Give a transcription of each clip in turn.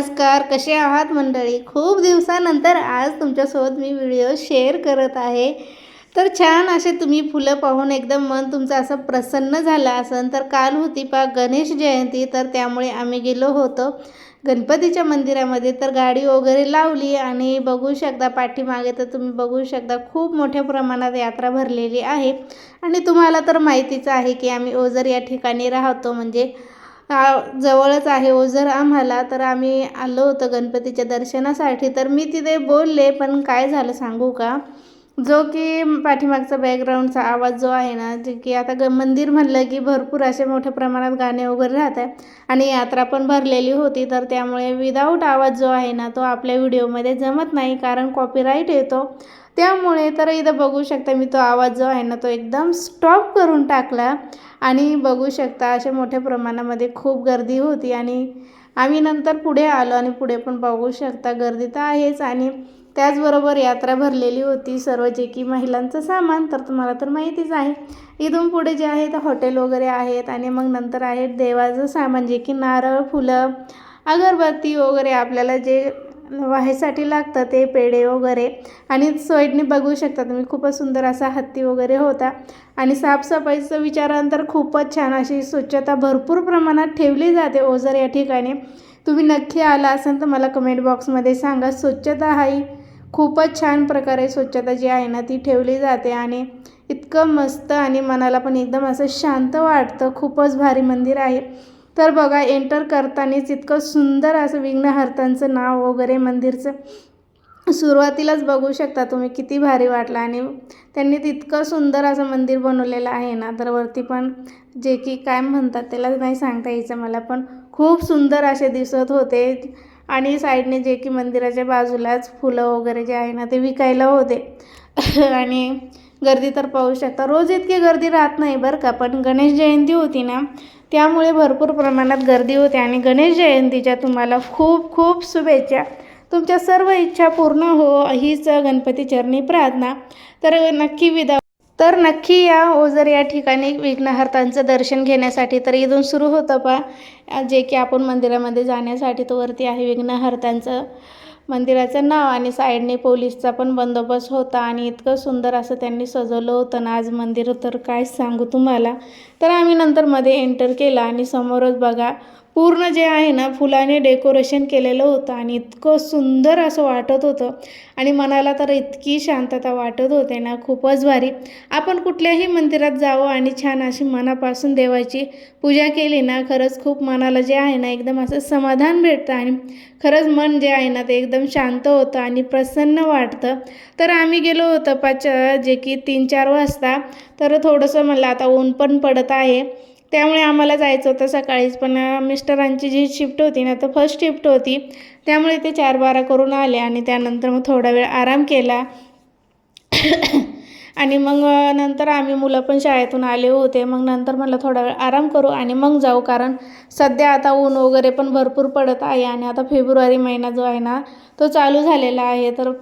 नमस्कार कसे आहात मंडळी? खूप दिवसानंतर आज तुमच्यासोबत मी व्हिडिओ शेअर करत आहे. तर छान असे तुम्ही फुलं पाहून एकदम मन तुमचं असं प्रसन्न झालं असन तर काल होती पा गणेश जयंती तर त्यामुळे आम्ही गेलो होतो गणपतीच्या मंदिरामध्ये. तर गाडी वगैरे लावली आणि बघू शकता पाठीमागे तर तुम्ही बघू शकता खूप मोठ्या प्रमाणात यात्रा भरलेली आहे. आणि तुम्हाला तर माहितीच आहे की आम्ही ओझर या ठिकाणी राहतो म्हणजे जवळच आहे हो. ओझर आम्हाला तर आम्ही आलो होतो गणपतीच्या दर्शनासाठी. तर मी तिथे बोलले पण काय झालं सांगू का? जो की पाठीमागचा बॅकग्राऊंडचा आवाज जो आहे ना जे की आता ग मंदिर म्हणलं की भरपूर असे मोठ्या प्रमाणात गाणे वगैरे राहत आहे आणि यात्रा पण भरलेली होती तर त्यामुळे विदाऊट आवाज जो आहे ना तो आपल्या व्हिडिओमध्ये जमत नाही कारण कॉपीराईट येतो. त्यामुळे तर इथं बघू शकता मी तो आवाज जो आहे ना तो एकदम स्टॉप करून टाकला. आणि बघू शकता अशा मोठ्या प्रमाणामध्ये खूप गर्दी होती आणि आम्ही नंतर पुढे आलो आणि पुढे पण बघू शकता गर्दी तर आहेच. आणि त्याचबरोबर यात्रा भरलेली होती सर्व जे की महिलांचं सामान तर तुम्हाला तर माहितीच आहे. इथून पुढे जे आहे तर हॉटेल वगैरे आहेत आणि मग नंतर आहेत देवाचं सामान जे की नारळ फुलं अगरबत्ती वगैरे आपल्याला जे व्हायसाठी लागतं ते पेढे वगैरे. आणि साईडने बघू शकता तुम्ही. खूपच सुंदर असा हत्ती वगैरे होता. आणि साफसफाईचं विचारानंतर खूपच छान अशी स्वच्छता भरपूर प्रमाणात ठेवली जाते ओझर या ठिकाणी. तुम्ही नक्की आला असाल तर मला कमेंट बॉक्समध्ये सांगा. स्वच्छता ही खूपच छान प्रकारे स्वच्छता जी आहे ना ती ठेवली जाते. आणि इतकं मस्त आणि मनाला पण एकदम असं शांत वाटतं. खूपच भारी मंदिर आहे. तर बघा एंटर करतानाच इतकं सुंदर असं विघ्नहर्तांचं नाव वगैरे मंदिरचं सुरुवातीलाच बघू शकता तुम्ही किती भारी वाटलं. आणि त्यांनी तितकं सुंदर असं मंदिर बनवलेलं आहे ना तर वरती पण जे की काय म्हणतात त्याला नाही सांगता यायचं मला पण खूप सुंदर असे दिसत होते. आणि साईडने जे की मंदिराच्या बाजूलाच फुलं वगैरे जे आहे ना ते विकायला होते. आणि गर्दी तर पाहू शकता. रोज इतकी गर्दी राहत नाही बरं का पण गणेश जयंती होती ना त्यामुळे भरपूर प्रमाणात गर्दी होते आणि गणेश जयंतीच्या तुम्हाला खूप खूप शुभेच्छा. तुमच्या सर्व इच्छा पूर्ण हो हीच गणपती चरणी प्रार्थना. तर नक्की विदा तर नक्की या हो, ओझर या ठिकाणी विघ्नहर्तांचं दर्शन घेण्यासाठी तर इथून सुरू होतं पा जे की आपण मंदिरामध्ये जाण्यासाठी तो वरती आहे विघ्नहर्तांचं. मंदिराचं नाव आणि साईडने पोलीसचा पण बंदोबस्त होता आणि इतकं सुंदर असं त्यांनी सजवलं होतं. ना आज मंदिर तर काय सांगू तुम्हाला? तर आम्ही नंतर मध्ये एंटर केला आणि समोरच बघा पूर्ण जे आहे ना फुलाने डेकोरेशन केलेलं होतं आणि इतकं सुंदर असं वाटत होतं. आणि मनाला तर इतकी शांतता वाटत होते ना खूपच भारी. आपण कुठल्याही मंदिरात जावं आणि छान अशी मनापासून देवाची पूजा केली ना खरंच खूप मनाला जे आहे ना एकदम असं समाधान भेटतं आणि खरंच मन जे आहे ना ते एकदम शांत होतं आणि प्रसन्न वाटतं. तर आम्ही गेलो होतो पाच जे की तीन चार वाजता. तर थोडंसं म्हणलं आता ऊन पण पडत आहे. त्यामुळे आम्हाला जायचं होतं सकाळीच. पण मिस्टरांची जी शिफ्ट होती ना तर फर्स्ट शिफ्ट होती. त्यामुळे ते चार बारा करून आले आणि त्यानंतर मग थोडा वेळ आराम केला. आणि मग नंतर आम्ही मुलं पण शाळेतून आले होते. मग नंतर म्हटलं थोडा वेळ आराम करू आणि मग जाऊ. कारण सध्या आता ऊन वगैरे पण भरपूर पडत आहे आणि आता फेब्रुवारी महिना जो आहे ना तो चालू झालेला आहे. तर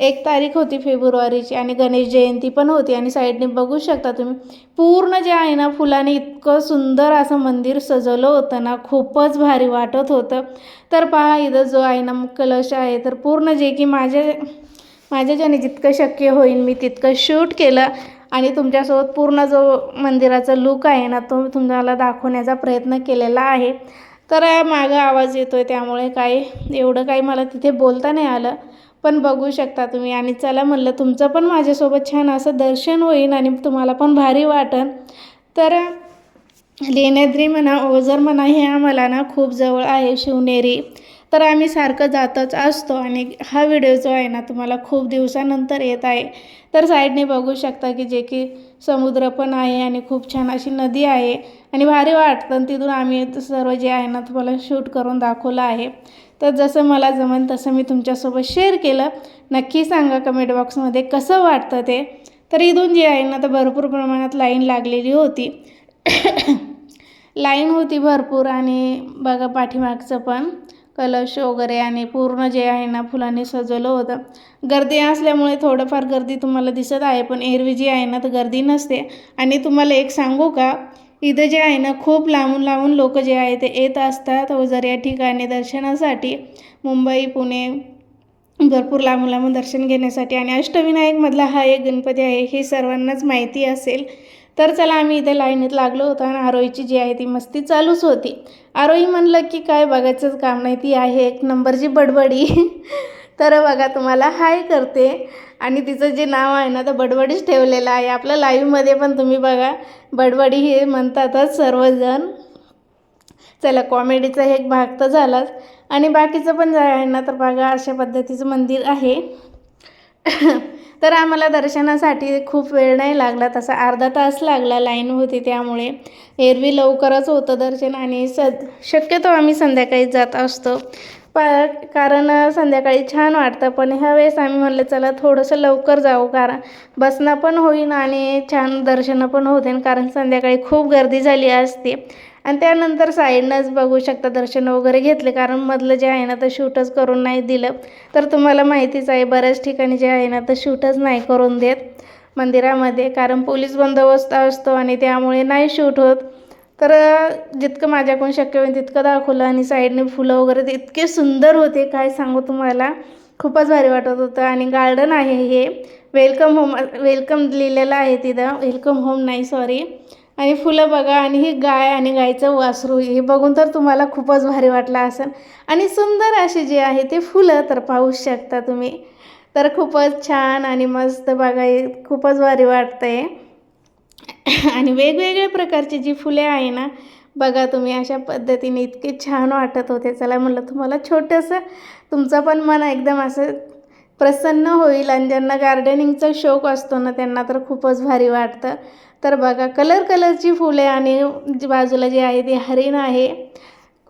एक तारीख होती फेब्रुवारीची आणि गणेश जयंती पण होती. आणि साईडने बघू शकता तुम्ही पूर्ण जे आहे ना फुलाने इतकं सुंदर असं मंदिर सजवलं होतं ना खूपच भारी वाटत होतं. तर पहा इथं जो आहे ना कलश आहे तर पूर्ण जे की माझ्या माझ्याच्याने जितकं शक्य होईल मी तितकं शूट केलं. आणि तुमच्यासोबत पूर्ण जो मंदिराचा लुक आहे ना तो तुम्हाला दाखवण्याचा प्रयत्न केलेला आहे. तर मागं आवाज येतो आहे त्यामुळे काय एवढं काही मला तिथे बोलता नाही आलं. पण बघू शकता तुम्ही. आणि चला म्हणलं तुमचं पण माझ्यासोबत छान असं दर्शन होईल आणि तुम्हाला पण भारी वाटन. तर लेण्याद्री म्हणा ओझर म्हणा हे आम्हाला ना खूप जवळ आहे शिवनेरी. तर आम्ही सारखं जातच असतो आणि हा व्हिडिओ जो आहे ना तुम्हाला खूप दिवसानंतर येत आहे. तर साईडने बघू शकता की जे की समुद्र पण आहे आणि खूप छान अशी नदी आहे. आणि भारी वाटतं. आणि तिथून आम्ही सर्व जे आहे ना तुम्हाला शूट करून दाखवलं आहे. तर जसं मला जमन तसं मी तुमच्यासोबत शेअर केलं. नक्की सांगा कमेंट बॉक्समध्ये कसं वाटतं ते. तर इथून जे आहे ना तर भरपूर प्रमाणात लाईन लागलेली होती. लाईन होती भरपूर आणि बघा पाठीमागचं पण कलश वगैरे आणि पूर्ण जे आहे ना फुलांनी सजवलं होतं. गर्दी असल्यामुळे थोडंफार गर्दी तुम्हाला दिसत आहे पण एरवी जी आहे ना तर गर्दी नसते. आणि तुम्हाला एक सांगू का इथं जे आहे ना खूप लांबून लांबून लोक जे आहे ते येत असतात. ओझर या ठिकाणी दर्शनासाठी मुंबई पुणे भरपूर लांबून लांबून दर्शन घेण्यासाठी आणि अष्टविनायकमधला हा एक गणपती आहे हे सर्वांनाच माहिती असेल. तर चला आम्ही इथे लाईनीत लागलो होतो आणि आरोहीची जी आहे ती मस्ती चालूच होती. आरोही म्हणलं की काय बघायचंच काम नाही ती आहे एक नंबरची बडबडी. तर बघा तुम्हाला हाय करते. आणि तिचं जे नाव आहे ना तर बडबडीच ठेवलेलं आहे. आपल्या लाईव्हमध्ये पण तुम्ही बघा बडबडी हे म्हणतातच सर्वजण. चला कॉमेडीचा एक भाग तर झालाच. आणि बाकीचं पण जाय आहे ना तर बघा अशा पद्धतीचं मंदिर आहे. तर आम्हाला दर्शनासाठी खूप वेळ नाही लागला. तसा अर्धा तास लागला लाईन होती त्यामुळे एरवी लवकरच होतं दर्शन. आणि स शक्यतो आम्ही संध्याकाळी जात असतो. पा कारण संध्याकाळी छान वाटतं. पण ह्या वेळेस आम्ही म्हणलं चला थोडंसं लवकर जाऊ कारण बसणं पण होईन आणि छान दर्शनं पण होते कारण संध्याकाळी खूप गर्दी झाली असते. आणि त्यानंतर साईडनंच बघू शकता दर्शन वगैरे घेतले कारण मधलं जे आहे ना तर शूटच करून नाही दिलं. तर तुम्हाला माहितीच आहे बऱ्याच ठिकाणी जे आहे ना तर शूटच नाही करून देत मंदिरामध्ये कारण पोलीस बंदोबस्त असतो आणि त्यामुळे नाही शूट होत. तर जितकं माझ्याकडून शक्य होईल तितकं दाखवलं आणि साईडने फुलं वगैरे ते इतके सुंदर होते काय सांगू तुम्हाला. खूपच भारी वाटत होतं आणि गार्डन आहे हे. वेलकम होम वेलकम लिहिलेलं आहे तिथं. वेलकम होम नाही सॉरी. आणि फुलं बघा आणि ही गाय आणि गायचं वासरू हे बघून तर तुम्हाला खूपच भारी वाटलं असेल. आणि सुंदर असे जे आहे ते फुलं तर पाहू शकता तुम्ही. तर खूपच छान आणि मस्त बघा खूपच भारी वाटतं आहे आणि वेगवेगळ्या प्रकारची जी फुले आहे ना बघा तुम्ही अशा पद्धतीने इतके छान वाटत होते. चला म्हटलं तुम्हाला छोटंसं तुमचं पण मन एकदम असं प्रसन्न होईल आणि ज्यांना गार्डनिंगचा शौक असतो ना त्यांना तर खूपच भारी वाटतं. तर बघा कलर कलरची फुले आणि बाजूला जी आहे ती हरिण आहे.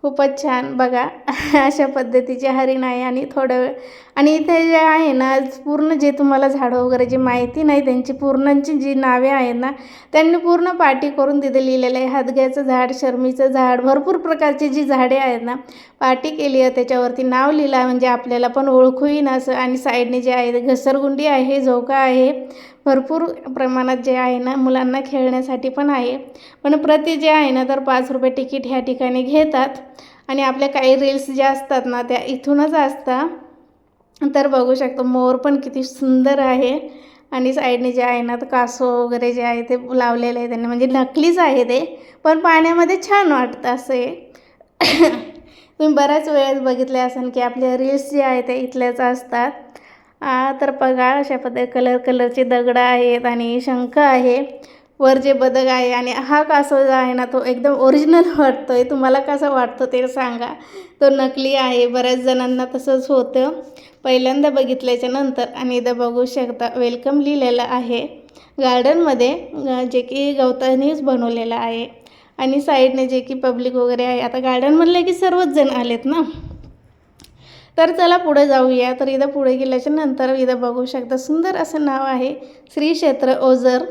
खूपच छान. बघा अशा पद्धतीचे हरिण आहे आणि थोडं वेळ आणि इथे जे आहे ना पूर्ण जे तुम्हाला झाडं वगैरे जी माहिती नाही त्यांची पूर्णांची जी नावे आहेत ना त्यांनी पूर्ण पाटी करून तिथे लिहिलेलं आहे. हातग्याचं झाड शर्मीचं झाड भरपूर प्रकारची जी झाडे आहेत ना पाटी केली आहे. त्याच्यावरती नाव लिहिलं म्हणजे आपल्याला पण ओळखू येईन असं. आणि साईडने जे आहे घसरगुंडी आहे झोका आहे. भरपूर प्रमाणात जे आहे ना मुलांना खेळण्यासाठी पण आहे. पण प्रति जे आहे ना तर पाच रुपये तिकीट ह्या ठिकाणी घेतात. आणि आपल्या काही रील्स ज्या असतात ना त्या इथूनच असतात तर बघू शकतो मोर पण किती सुंदर आहे. आणि साईडने जे आहे ना तर कासव वगैरे जे आहे ते लावलेलं आहे त्यांनी. म्हणजे नकलीच आहे ते पण पाण्यामध्ये छान वाटतं असं. आहे तुम्ही बऱ्याच वेळेस बघितले असेल की आपल्या रील्स जे आहे ते इथल्याच असतात. तर बघा अशा पद्धती कलर कलरचे दगडं आहेत आणि शंख आहे. वर जे बदक आहे आणि हा कासव जो आहे ना तो एकदम ओरिजिनल वाटतो आहे तुम्हाला कसा वाटतो ते सांगा. तो नकली आहे बऱ्याच जणांना तसंच होतं. पहिल्यांदा बघितल्याच्या नंतर आणि इथं बघू शकता वेलकम लिहिलेलं आहे. गार्डनमध्ये जे की गवतानेच बनवलेलं आहे. आणि साईडने जे की पब्लिक वगैरे आहे. आता गार्डन म्हणलं की सर्वच जण आलेत ना? तर चला पुढे जाऊया. तर इथं पुढे गेल्याच्यानंतर इथं बघू शकता सुंदर असं नाव आहे श्री क्षेत्र ओझर.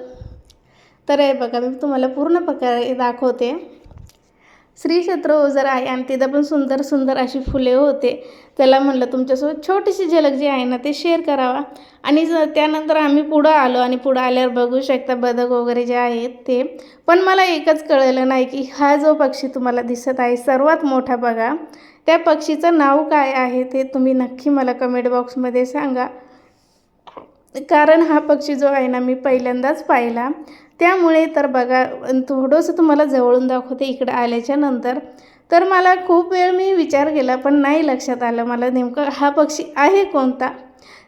तर हे बघा मी तुम्हाला पूर्ण प्रकारे दाखवते. श्री क्षेत्र ओझर आहे आणि तिथं पण सुंदर सुंदर अशी फुले होते त्याला म्हणलं तुमच्यासोबत छोटीशी झलक जी आहे ना ते शेअर करावा. आणि ज त्यानंतर आम्ही पुढं आलो आणि पुढं आल्यावर बघू शकता बदक वगैरे जे आहेत ते. पण मला एकच कळलं नाही की हा जो पक्षी तुम्हाला दिसत आहे सर्वात मोठा बघा. त्या पक्षीचं नाव काय आहे ते तुम्ही नक्की मला कमेंट बॉक्समध्ये सांगा. कारण हा पक्षी जो आहे ना मी पहिल्यांदाच पाहिला. त्यामुळे तर बघा थोडंसं तुम्हाला जवळून दाखवते इकडं आल्याच्यानंतर. तर मला खूप वेळ मी विचार केला पण नाही लक्षात आलं मला नेमकं हा पक्षी आहे कोणता?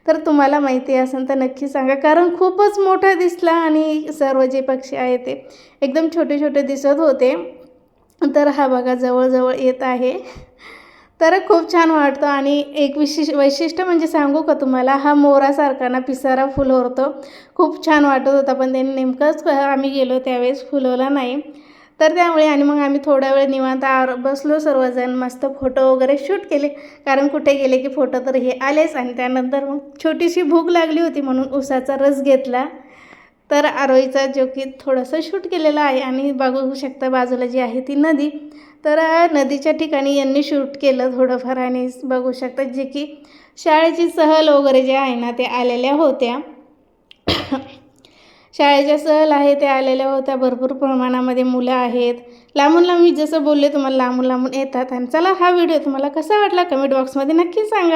तर तुम्हाला माहिती असेल तर नक्की सांगा कारण खूपच मोठा दिसला आणि सर्व जे पक्षी आहे ते एकदम छोटे छोटे दिसत होते. तर हा बघा जवळजवळ येत आहे. तर खूप छान वाटतं आणि एक विशिष वैशिष्ट्य म्हणजे सांगू का तुम्हाला हा मोरासारखा ना पिसारा फुलवतो खूप छान वाटत होता पण त्यांनी नेमकंच आम्ही गेलो त्यावेळेस फुलवला नाही. तर त्यामुळे आणि मग आम्ही थोडा वेळ निवांत आर बसलो सर्वजण मस्त फोटो वगैरे शूट केले. कारण कुठे गेले की फोटो तर हे आलेच आणि त्यानंतर मग छोटीशी भूक लागली होती म्हणून उसाचा रस घेतला. तर आरोईचा जो की थोडंसं शूट केलेला आहे आणि बघू शकता बाजूला जी आहे ती नदी. तर नदीच्या ठिकाणी यांनी शूट केलं थोडंफार आणि बघू शकता जे की शाळेची सहल वगैरे जे आहे ना ते आलेल्या होत्या. शाळेच्या सहल आहे त्या आलेल्या होत्या. भरपूर प्रमाणामध्ये मुलं आहेत. लांबून लांब मी जसं बोलले तुम्हाला लांबून लांबून येतात. आणि चला हा व्हिडिओ तुम्हाला कसा वाटला कमेंट बॉक्समध्ये नक्की सांगा.